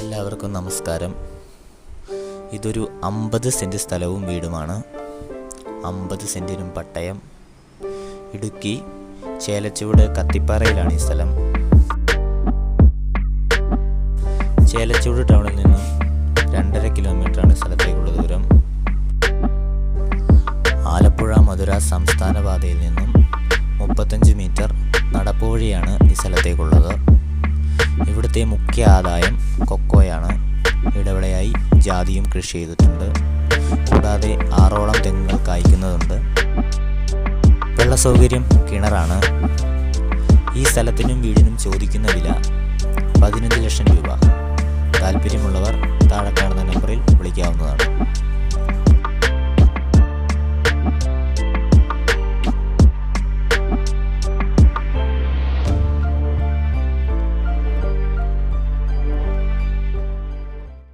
എല്ലാവർക്കും നമസ്കാരം. ഇതൊരു അമ്പത് സെന്റ് സ്ഥലവും വീടുമാണ്. അമ്പത് സെന്റിനും പട്ടയം. ഇടുക്കി ചേലച്ചുവട് കത്തിപ്പാറയിലാണ് ഈ സ്ഥലം. ചേലച്ചുവട് ടൗണിൽ നിന്നും രണ്ടര കിലോമീറ്ററാണ് സ്ഥലത്തേക്കുള്ള ദൂരം. ആലപ്പുഴ മധുര സംസ്ഥാന പാതയിൽ നിന്നും മുപ്പത്തഞ്ച് മീറ്റർ നടപ്പുവഴിയാണ് ഈ സ്ഥലത്തേക്കുള്ളത്. ഇവിടുത്തെ മുഖ്യ ആദായം കൊക്കോയാണ്. ഇടവിളയായി ജാതിയും കൃഷി ചെയ്തിട്ടുണ്ട്. കൂടാതെ ആറോളം തെങ്ങുകൾ കായ്ക്കുന്നതുണ്ട്. വെള്ള സൗകര്യം കിണറാണ്. ഈ സ്ഥലത്തിനും വീടിനും ചോദിക്കുന്ന വില പതിനഞ്ച് ലക്ഷം രൂപ. താല്പര്യമുള്ളവർ